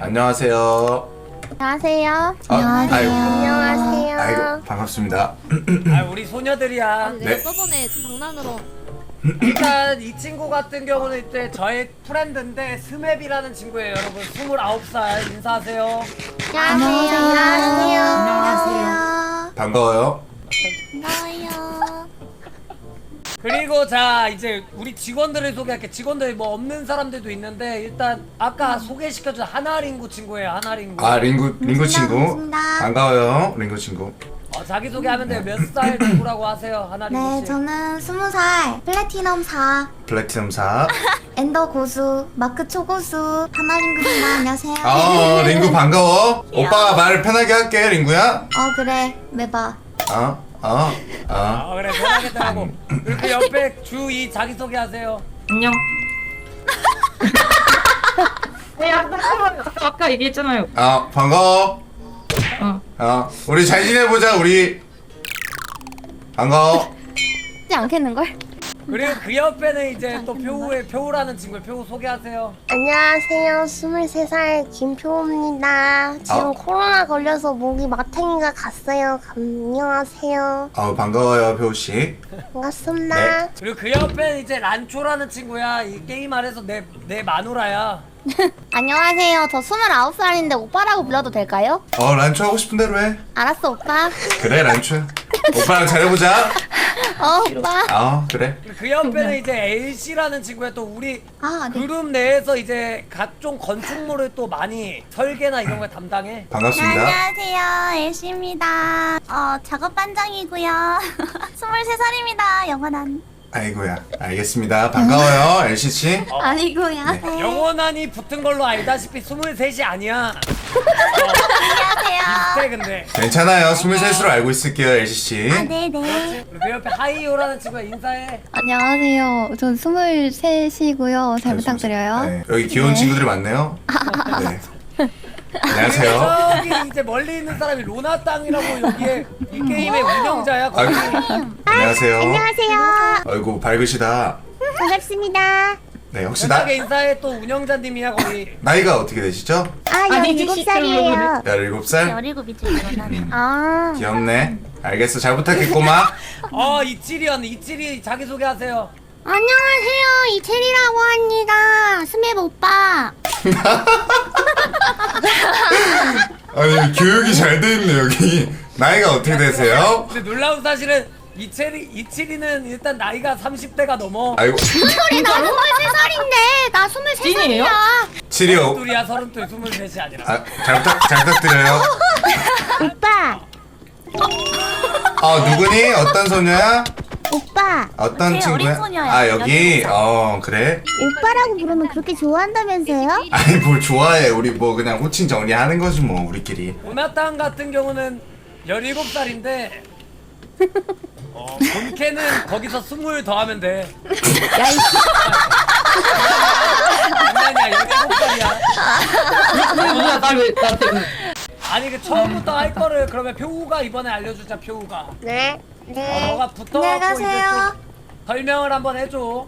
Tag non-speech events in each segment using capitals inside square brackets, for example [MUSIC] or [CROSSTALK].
안녕하세요. 안녕하세요. 아, 아이고, 안녕하세요. 아이고 반갑습니다. 아 우리 소녀들이야. 네. 내가 저번에 장난으로 일단 이 친구 같은 경우는 이제 저의 프렌드인데 스맵이라는 친구예요, 여러분. 29살 인사하세요. 안녕하세요. 안녕하세요. 안녕하세요. 반가워요. 반가워요. 그리고 자 이제 우리 직원들을 소개할게. 직원들 뭐 없는 사람들도 있는데 일단 아까 소개시켜준 하나링구 친구예요, 하나링구. 아 링구 링구 친구 반갑습니다. 반가워요. 링구 친구. 어, 자기 소개하면 돼요. 몇살 친구라고 하세요, 하나링구 네, 씨. 저는 스무 살 플래티넘 4 플래티넘 4. 엔더 고수 마크 초고수 하나링구입니다. 안녕하세요. 아 링구 반가워. 오빠가 말 편하게 할게 링구야. 어 그래 매봐. 어, 어, 어. 아 그래 편하겠다 하고 그리고 옆에 주이 자기 소개 하세요. 안녕. 네, 아까, 아까 얘기했잖아요. 아 반가워. 어. 어 우리 잘 지내보자 우리. 반가워. 하지 않겠는걸? 그리고 그 옆에는 이제 또 표우의 표우라는 친구예요. 표우 소개하세요. 안녕하세요. 23살 김표우입니다. 지금 아. 코로나 걸려서 목이 마탱이가 갔어요. 안녕하세요. 아 반가워요 표우 씨. 반갑습니다. 네. 그리고 그 옆에는 이제 란초라는 친구야. 이 게임 안에서 내 내 마누라야. [LAUGHS] 안녕하세요. 저 29살인데 오빠라고 불러도 될까요? 어 란초 하고 싶은 대로 해. 알았어, 오빠. 그래 란초. 오빠랑 잘해보자. [LAUGHS] 어, 오빠. 어 그래. 그 옆에는 이제 LC라는 친구야. 또 우리 아 네. 그룹 내에서 이제 각종 건축물을 또 많이 설계나 이런 걸 담당해. 반갑습니다. 안녕하세요 엘씨입니다. 어 작업 반장이고요. 23살입니다. [LAUGHS] 영원한. 아이고야 알겠습니다. 반가워요 LC 씨. 어, 아니고요. 네. 영원한이 붙은 걸로 알다시피 23이 아니야. 안녕하세요. 비슷해 근데. 괜찮아요. 23으로 알고 있을게요 LC 씨. 아 네네. 그리고 그 옆에 하이오라는 친구야. 인사해. 안녕하세요. 전 23이고요. 잘 부탁드려요. 네, 여기 귀여운 친구들이 많네요. [LAUGHS] 네. 안녕하세요. 저기 이제 멀리 있는 사람이 로나 땅이라고 여기에 이 게임의 운영자야. 아이고, 안녕하세요. 안녕하세요. 아이고 밝으시다. 반갑습니다. 네 혹시 나 편하게 인사해 또 운영자님이야 거기. 나이가 어떻게 되시죠? 아, 아니, 17살이에요. 17살? 17이지 그러면. 아, 귀엽네. 알겠어. 잘 부탁해 꼬마. 어 이칠이었네. 이칠이 자기 소개하세요. 안녕하세요. 이채리라고 합니다. 스맵 오빠. [LAUGHS] 아니 교육이 잘 돼 있네 여기. 나이가 어떻게 되세요? 근데 놀라운 사실은 이칠이 이칠이는 일단 나이가 30대가 넘어. 아이고 소리 나 23살인데 나 23살이야. 찐이에요? 치리오. 둘이야 서른 둘 스물 셋이 아니라. 아, 잘 부탁 잘 부탁드려요. 오빠, 어 누구니? 어떤 소녀야? 오빠. 어떤 제일 친구야? 어린 소녀야. 아 여기 어 그래? 오빠라고 부르면 그렇게 좋아한다면서요? [LAUGHS] 아니 뭘 좋아해 우리 뭐 그냥 호칭 정리하는 거지 뭐 우리끼리 로나 땅 같은 경우는 17살인데 어, 본캐는 거기서 20 더하면 돼. 야, 이 장난이야 17살이야. 뭐야, 나왜 나한테. 아니 그 처음부터 할 거를 그러면 표우가 이번에 알려주자 표우가. 네. 어, 네. 너가 붙어갖고 이제 안녕하세요. 또 설명을 한번 해줘.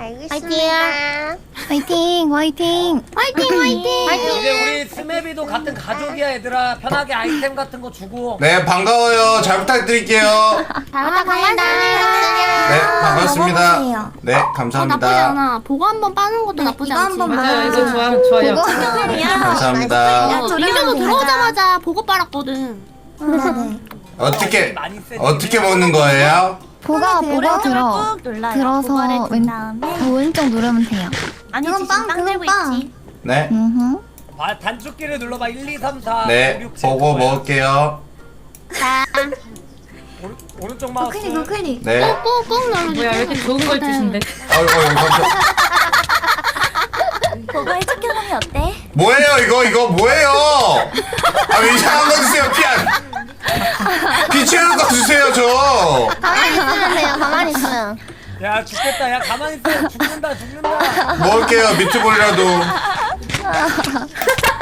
알겠습니다. 화이팅! 화이팅! 화이팅, 화이팅. 이제 우리 스맵이도 같은 가족이야 얘들아. 편하게 아이템 같은 거 주고. 네 반가워요 잘 부탁드릴게요 잘 부탁합니다. 네 반갑습니다 먹어보세요. 네 나쁘지 감사합니다 않아. 보고 한번 빠는 것도 나쁘지 이거 않지. 한번 맞아요, 이거 좋아요, 좋아요. 감사합니다 어, 민규도 들어오자마자 보고 빨았거든. 네네. 어떻게 세지. 어떻게 먹는 거예요? 보가 보가 들어. 들어서 왼, 다음에 오른쪽 누르면 돼요. 아니 그건 지금 빵, 빵 그건 들고 빵. 있지. 네 음흠. 아, 단축키를 눌러봐 1, 2, 3, 4, 네, 5, 6, 7 보고 먹을게요. 오른, 오른 쪽 마우스 클릭 클릭. 네. 꾹꾹 눌러주세요. 뭐야, 왜 이렇게 좋은 걸 주신데? 어이구, 어이구, 그거 해적 경험이 어때? 뭐예요, 이거, 이거 뭐예요? 아, 왜 이상한 거 야 죽겠다 야 가만히 있어 죽는다 죽는다 먹을게요, 미트볼이라도.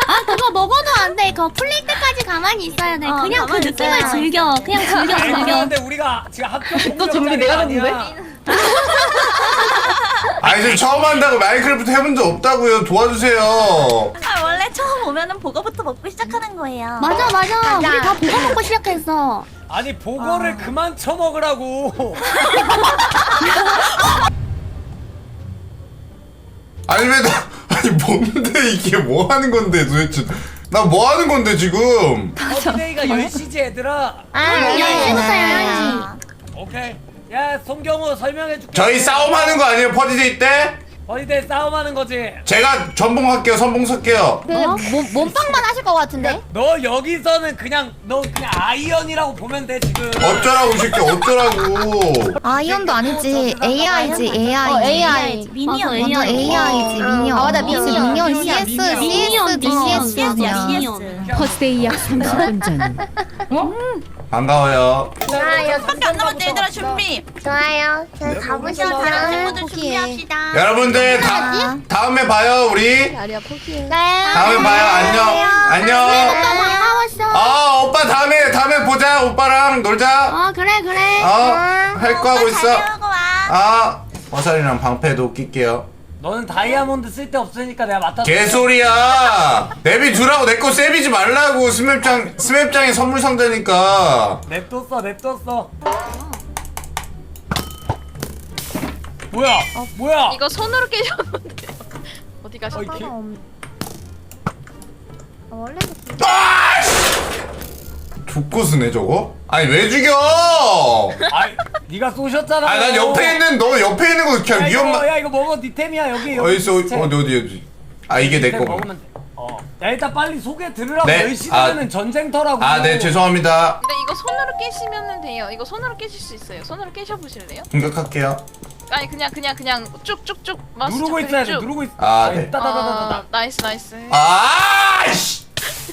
아 그거 먹어도 안 돼. 그거 풀릴 때까지 가만히 있어야 돼. 어, 그냥 그 가만히 느낌을 있어야 즐겨. 그냥 즐겨 아니 즐겨. 그런데 우리가 지금 학교 또 준비 내가 했는데? 아니 저 처음 한다고 마인크래프트 해본 적 없다고요 도와주세요 아 원래 처음 오면은 보거부터 먹고 시작하는 거예요. 맞아 맞아. 우리 다 보고 먹고 시작했어. 아니 보거를 그만 쳐먹으라고 아니 왜나 아니 뭔데 이게 뭐 하는 건데 도대체 나 뭐 하는 건데 지금 퍼디데이가 10시지 얘들아 아, 네. 예. 10시부터 11시. 오케이 야 송경호 설명해줄게 저희 싸움하는 거 아니에요 퍼디데이 때? 퍼디데이 싸움하는 거지 제가 전봉 할게요 선봉 섞게요 그 몸, 몸빵만 하실 것 같은데? 너 여기서는 그냥 너 그냥 아이언이라고 보면 돼 지금 어쩌라고 이 새끼 어쩌라고 아이언도 아니지 AI지 AI 어, AI. 미니언 맞아, 완전 AI지 미니언 아, 맞아, 미니언. 미니언 미니언, CS 미니언. CS 미니언, CS 아니야 미니언. 퍼스데이 약 30분 전. 어? 반가워요 아, 이거 밖에 안 남았대 얘들아 준비. 좋아요. 저희 가보시죠. 친구들 준비합시다. 여러분들 다, 다음에 봐요 우리 네. 다음에 봐요 안녕 안녕 반가웠어. 아 오빠 다음에 다음에 보자 오빠랑 놀자 어 그래 그래. 어할 거 하고 있어 잘 배우고 와. 아 화살이랑 방패도 낄게요 너는 다이아몬드 쓸데 없으니까 내가 맡아 개소리야. 내비 두라고. 내 거 세비지 말라고. 스맵장 스맵장에 선물 상자니까. 냅뒀어 냅뒀어. 뭐야? 뭐야? 이거 손으로 깨셨는데. [LAUGHS] 어디 가셨어? 어, 이 개- 족고스네 저거 아니 왜 죽여 아이 네가 쏘셨잖아 아난 옆에 있는 너 옆에 있는 거 야, 그냥 이거, 위험만 야 이거 먹어 니 템이야 여기 여기 어디 있어 어디 템. 어디 어디 어디 아 이게 내 템 거구나 먹으면 돼. 어. 야 일단 빨리 소개 들으라고 네, 10시면은 아. 전쟁터라고 아 네 죄송합니다 근데 이거 손으로 깨시면 돼요. 이거 손으로 깨실 수 있어요. 손으로 깨셔 보실래요? 공격할게요 아니 그냥 그냥 그냥 쭉쭉쭉 마우스 누르고 좌클릭 있어야 돼 쭉. 누르고 있어 아, 네. 따다다다다 아, 나이스 나이스. 아씨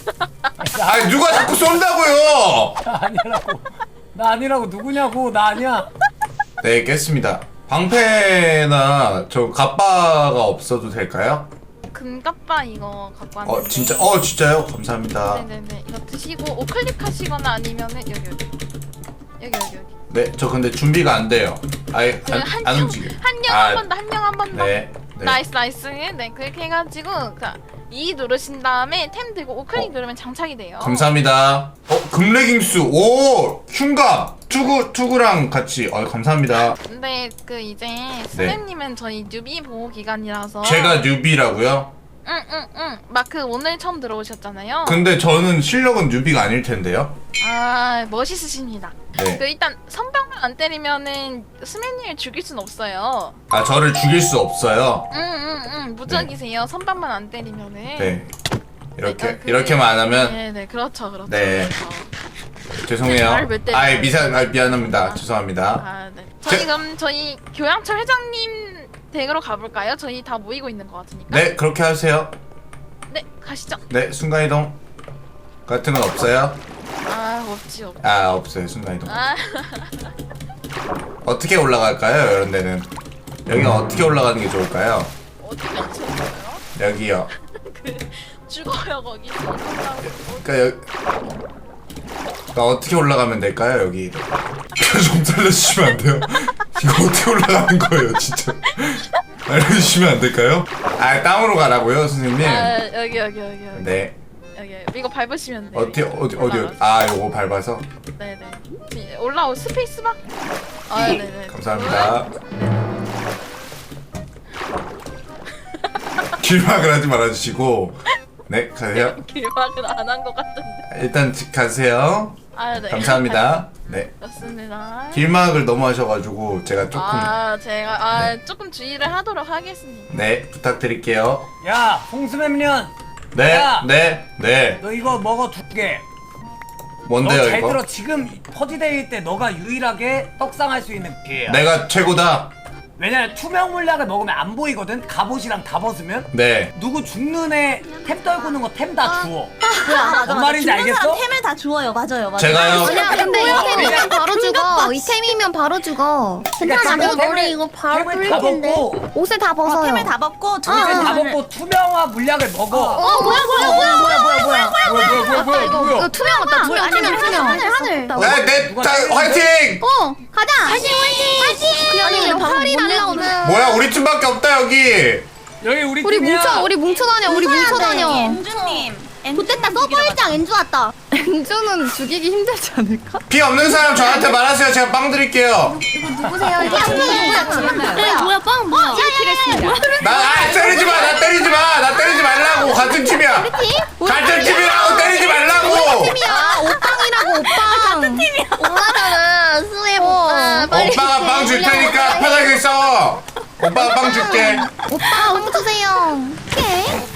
[LAUGHS] 아 누가 자꾸 쏜다고요? 나 아니라고. 나 아니라고. 누구냐고. 나 아니야. 네 깼습니다. 방패나 저 갑바가 없어도 될까요? 금갑바 이거 갖고 왔는데. 어 진짜? 어 진짜요? 감사합니다. 네네네. 이거 드시고 우클릭 하시거나 아니면은 여기 여기. 여기 여기 여기. 네 저 근데 준비가 안 돼요. 아예 안, 안 움직여 한명 아, 한번더한명 한 번 더. 네, 네. 나이스 나이스. 네 그렇게 해가지고 그 2 누르신 다음에 템 들고 우클릭 누르면 장착이 돼요. 감사합니다 어 금레깅스 오 흉감 투구 투구랑 같이 어 감사합니다 근데 그 이제 스맨님은 저희 뉴비 보호 기간이라서 네. 제가 뉴비라고요? 응응응 마크 오늘 처음 들어오셨잖아요. 근데 저는 실력은 뉴비가 아닐 텐데요 아 멋있으십니다. 그 네. 일단 선병만 안 때리면은 스맨님을 죽일 순 없어요. 아 저를 죽일 수 없어요 응응응 무적이세요. 선병만 안 때리면은. 네 이렇게 네, 그- 이렇게만 안 하면 네네 그렇죠 그렇죠. 네. 그렇죠. 죄송해요 말몇 대- 아이 미사 아, 미안합니다 죄송합니다 아 네. 저희 제- 그럼 저희 교양철 회장님 댁으로 가볼까요? 저희 다 모이고 있는 것 같으니까. 네 그렇게 하세요 네 가시죠. 네 순간이동 같은 건 없어요? 아 없지 없지. 아 없어요 순간이동 아 [LAUGHS] 어떻게 올라갈까요 이런 데는 여기가 어떻게 올라가는 게 좋을까요? 어디 가셨어요? 여기요 [LAUGHS] 그 죽어요 거기. 그러니까 여기 그러니까 어떻게 올라가면 될까요 여기 [LAUGHS] 좀 살려주시면 안 돼요? 이거 어떻게 올라가는 거예요 진짜 알려주시면 안 될까요? 아 땅으로 가라고요 선생님 아 여기 여기 여기 여기. 네 여기 이거 밟으시면 돼요. 어디 어디 어디 어디. 아 요거 밟아서 네네. 이- 올라오 스페이스바. 아 네네. [LAUGHS] 감사합니다 길막을 하지 말아주시고 네 가세요 [LAUGHS] 길막은 안 한 것 같은데. 일단 지- 가세요 아 네. 감사합니다 네 좋습니다. 길막을 너무 하셔가지고 제가 조금 아 제가 아 네. 조금 주의를 하도록 하겠습니다. 네 부탁드릴게요 야 홍수맵년 네 야! 네, 네. 너 이거 먹어 두개 뭔데요 너잘 이거? 들어 지금 퍼지데이 때 너가 유일하게 떡상할 수 있는 기회야 내가 최고다. 왜냐면 투명 물약을 먹으면 안 보이거든 갑옷이랑 다 벗으면 네. 누구 죽는 애 템 떨구는 거 템 다 주워 뭐야 맞아 뭔 맞아. 말인지 죽는 알겠어? 사람 템을 다 주워요. 맞아요 맞아요. 제가요. 아니야 근데 이템이면 바로 죽어 이템이면 바로 죽어 괜찮아, 그러니까 뭐 우리 이거 바로 템을 다 뚫릴 텐데. 벗고 옷을 다 어, 벗어요 템을 다 벗고 템을 다 정신을 벗고 투명화 물약을 먹어 어, 뭐야, 뭐야, 뭐야, 뭐야, 뭐야, 뭐야. 뭐야 뭐야 뭐야 뭐야 이거 뭐야 투명 같다 투명 투명 투명 하늘, 하늘. 네, 네, 누가 자, 때리는데? 화이팅! 어, 가자. 파이팅! 파이팅. 아니 왜 팔이 날라오는 뭐야 우리 팀밖에 없다 여기. 여기 우리 우리 팀이야. 뭉쳐 우리 뭉쳐 다녀 우리 뭉쳐 다녀. 엔주님. 좋됐다. 서버 일장 엔주 왔다. 엔주는 죽이기 힘들지 않을까? 피 없는 사람 저한테 말하세요. 제가 빵 드릴게요. 누구세요? 이게 누구야? 네, 뭐야 빵? 뭐야? 나 아, 때리지 마 나 때리지 마 나 때리지 말라고. 같은 팀이야. 같은 팀이라고 때리지 말라고. 아 오빵이라고 오빵. 오빠잖아. 수혜 어. 오빠. 빨리 오빠가 빵 줄 테니까 편하게 싸워 오빠가 빵 줄게. 오빠 옷 주세요. 오케이.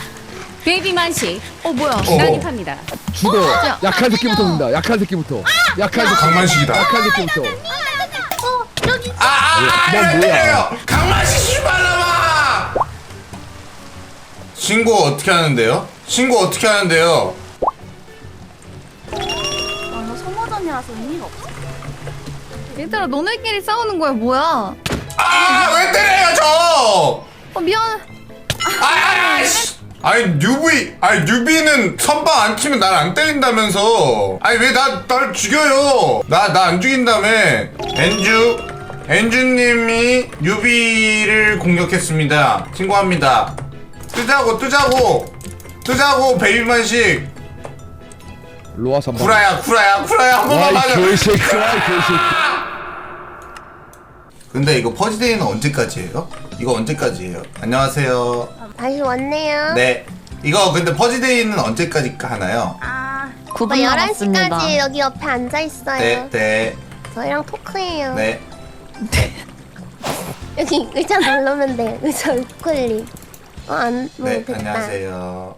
베이비 만식 어 뭐야 어. 난입합니다. 죽어. 약한 새끼부터 든다. 약한 새끼부터. 약한 새끼. 강만식이다 약한 새끼부터. 아아아 넌 뭐야? 때려요 강만식 씨발라마 신고 어떻게 하는데요? 신고 어떻게 하는데요? 아, 소모전이라서 의미가 없어. 얘들아 너네끼리 싸우는 거야 뭐야 아 왜 때려요 저 어 미안 아이씨 아니 뉴비 아니 뉴비는 선빵 안 치면 날 안 때린다면서. 아니 왜 나 날 죽여요? 나 나 안 죽인다며. 엔주 엔주님이 뉴비를 공격했습니다. 신고합니다. 뜨자고 뜨자고. 뜨자고 베이비만식. 로아 선방. 구라야 구라야 구라야. 한 번만 와이 맞아. 개새끼야, 이 개새끼. 근데 이거 퍼지데이는 언제까지예요? 이거 언제까지예요? 안녕하세요 다시 왔네요. 네. 이거 근데 퍼지데이는 언제까지 하나요? 아 9분 오빠 남았습니다. 11시까지 여기 옆에 앉아 있어요. 네, 네, 저희랑 토크해요. 네. 여기 의자 누르면 돼. 의자 우클릭 어 안 뭐 네, 됐다. 안녕하세요.